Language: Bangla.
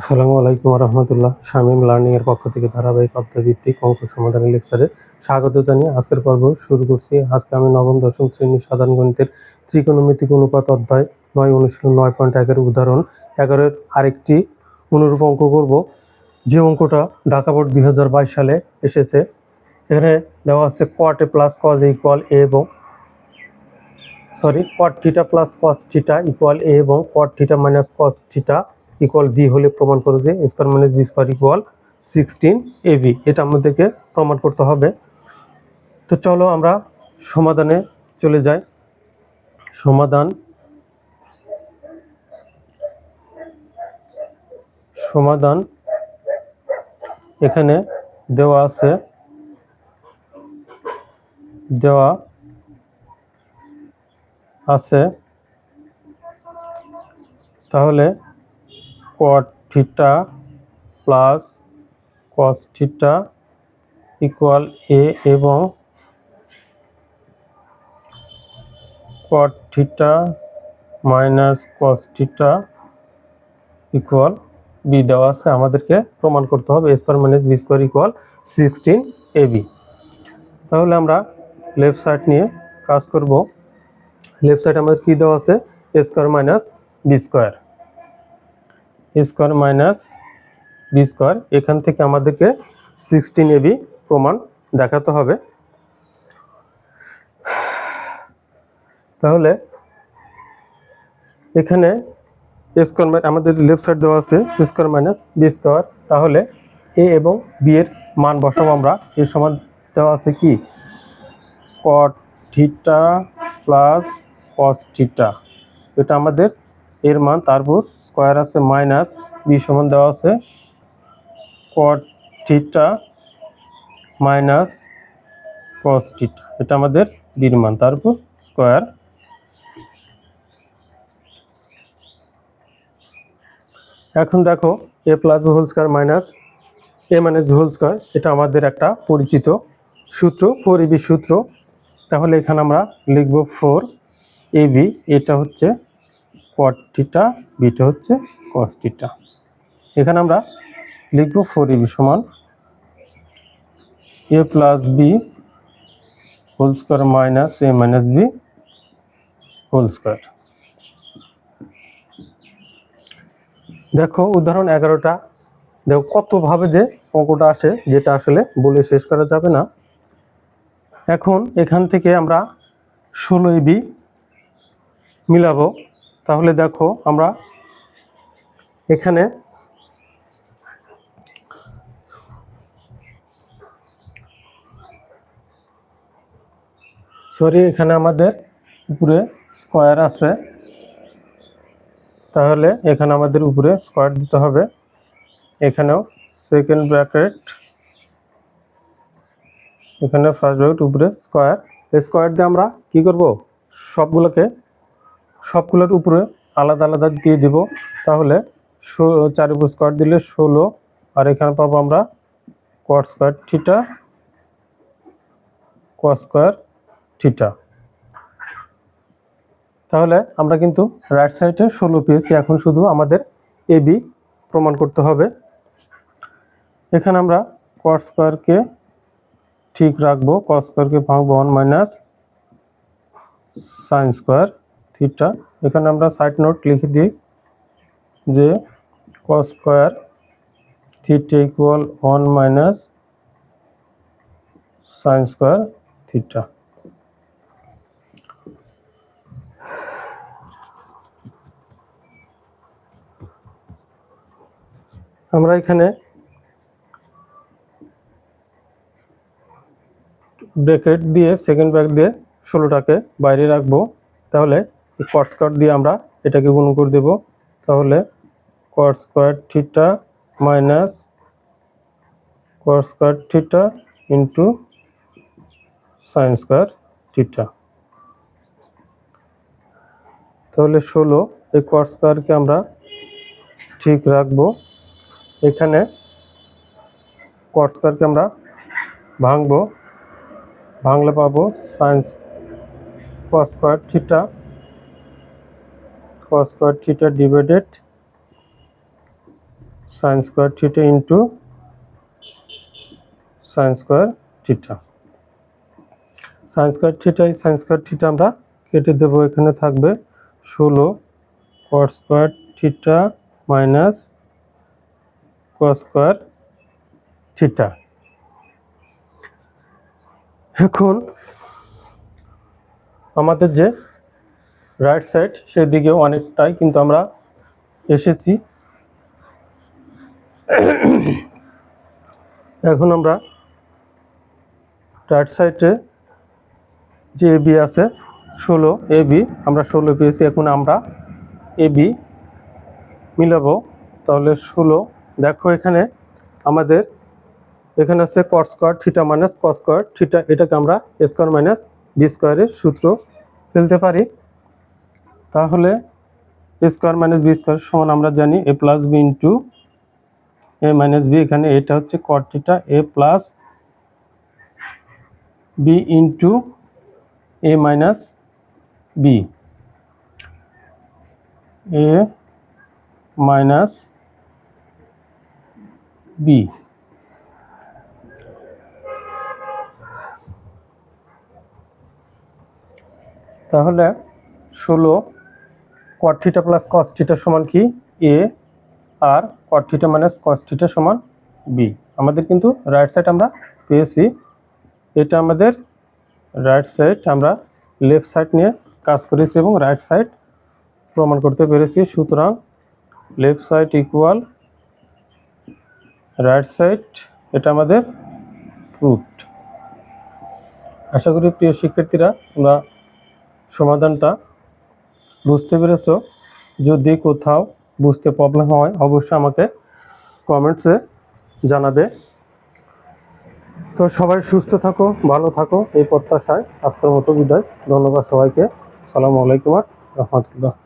আসসালামু আলাইকুম রহমতুল্লাহ শামীম লার্নিং এর পক্ষ থেকে ধারাবাহিক অধ্যায়ভিত্তিক অঙ্ক সমাধানের লেকচারে স্বাগত জানিয়ে আজকের পর্ব শুরু করছি। আজকে আমি নবম, দশম শ্রেণির সাধারণ গণিতের ত্রিকোণমিতিক অনুপাত অধ্যায় নয় অনুশীলন নয় পয়েন্ট একের উদাহরণ এগারোর আরেকটি অনুরূপ অঙ্ক করব। যে অঙ্কটা ঢাকা বোর্ড দুই হাজার বাইশ সালে এসেছে, এখানে দেওয়া আছে cot A plus cos equal A এবং sorry cot theta plus cos theta equal A এবং cot theta minus cos theta equal D হলে প্রমাণ করো যে square minus B square equal sixteen A B এটা আমাদেরকে প্রমাণ করতে হবে। তো চলো আমরা সমাধানে চলে যাই। সমাধান সমাধান এখানে দেওয়া আছে। দেওয়া আছে। তাহলে cot theta plus cos theta equal A এবং cot theta minus cos theta equal B দেওয়া আছে। আমাদেরকে প্রমাণ করতে হবে। A square minus B square equal sixteen A B তাহলে আমরা লেফট সাইড নিয়ে কাজ করব। লেফট সাইড আমাদের কী দেওয়া আছে? A square minus B square square minus B square, এখান থেকে আমাদেরকে সিক্সটিন এবি প্রমাণ দেখাতে হবে। তাহলে এখানে স্কোয়ার আমাদের লেফট সাইড দেওয়া আছে স্কোয়ার মাইনাস বি স্কোয়ার। তাহলে এ এবং বি এর মান বসাবো আমরা। এর সমান দেওয়া আছে কি? Cot theta plus cos theta এটা আমাদের এর মান তারপর স্কোয়ার আছে মাইনাস বি সমান দেওয়া আছে। কট মাইনাস কস এটা আমাদের বির মান। তারপর স্কোয়ার এখন দেখো A plus B whole square minus A minus B whole square এটা আমাদের একটা পরিচিত সূত্র ফোর এবি সূত্র। তাহলে এখানে আমরা লিখব ফোর এ বি এটা হচ্ছে কট থিটা বিটা হচ্ছে কস থিটা এখানে আমরা লিখব ফোর এবি সমান A plus B whole square minus A minus B whole square দেখো, উদাহরণ এগারোটা। দেখো, কতভাবে যে অঙ্কটা আসে, যেটা আসলে বলে শেষ করা যাবে না। এখন এখান থেকে আমরা ষোলো বি মিলাবো। তাহলে দেখো আমরা এখানে সরি, এখানে আমাদের উপরে স্কোয়ার আছে। তাহলে এখানে আমাদের উপরে স্কোয়ার দিতে হবে। এখানেও সেকেন্ড ব্র্যাকেট এখানে ফার্স্ট ব্র্যাকেট উপরে স্কোয়ার স্কোয়ার দিয়ে আমরা কি করব? সবগুলোকে সবগুলোর উপরে আলাদা আলাদা দিয়ে দিব। তাহলে চার উপর স্কোয়ার দিলে ষোলো। আর এখানে পাবো আমরা cot square theta cos square theta তাহলে আমরা কিন্তু রাইট সাইডে ষোলো পেয়েছি। এখন শুধু আমাদের এ বি প্রমাণ করতে হবে। এখানে আমরা কট স্কোয়ারকে ঠিক রাখব। কস স্কোয়ারকে ভাঙবো one minus sine square theta এখানে আমরা সাইড নোট লিখে দিই যে cos square theta equal one minus sine square theta আমরা এখানে ব্রেকেট দিয়ে সেকেন্ড ব্যাগ দিয়ে ষোলোটাকে বাইরে রাখব, তাহলে কট স্কোয়ার দিয়ে আমরা এটাকে গুণ করে দেব। তাহলে cot square theta minus cot square theta into sine square theta তাহলে ষোলো, এই কট স্কোয়ারকে আমরা ঠিক রাখব। এখানে কট স্কোয়ারকে আমরা ভাঙবো। ভাঙলে পাবো sines cos square theta cos square theta divided sine square theta into sine square theta sine square theta এই সাইন স্কোয়ার থিটা আমরা কেটে দেবো, এখানে থাকবে ষোলো cot square theta minus cos square theta এখন আমাদের যে রাইট সাইড সেদিকে অনেকটাই কিন্তু আমরা এসেছি। এখন আমরা রাইট সাইডে যে এ বি আছে, ষোলো এ বি আমরা ষোলো পেয়েছি, এখন আমরা এ বি মিলাবো। তাহলে ষোলো, দেখো এখানে আমাদের, এখানে আছে cot square theta minus cos square theta এটাকে আমরা স্কোয়ার মাইনাস বি স্কোয়ারের সূত্র ফেলতে পারি। তাহলে স্কোয়ার মাইনাস বি স্কোয়ার সমান আমরা জানি A plus B into A minus B এখানে এটা হচ্ছে cot theta A plus B into A minus B A minus B তাহলে ষোলো cot theta plus cos theta সমান কি? A R cot theta minus cos theta সমান বি আমাদের কিন্তু রাইট সাইড আমরা পেয়েছি। এটা আমাদের রাইট সাইড আমরা লেফট সাইড নিয়ে কাজ করেছি এবং রাইট সাইড প্রমাণ করতে পেরেছি। সুতরাং left side equal right side এটা আমাদের প্রুফড আশা করি প্রিয় শিক্ষার্থীরা তোমরা সমাধানটা বুঝতে পেরেছ? যদি কোথাও বুঝতে প্রবলেম হয়, অবশ্যই আমাকে কমেন্টসে জানাবে। তো সবাই সুস্থ থাকো, ভালো থাকো, এই প্রত্যাশায় আজকের মতো বিদায়। ধন্যবাদ সবাইকে। সালামু আলাইকুম রহমতুল্লাহ।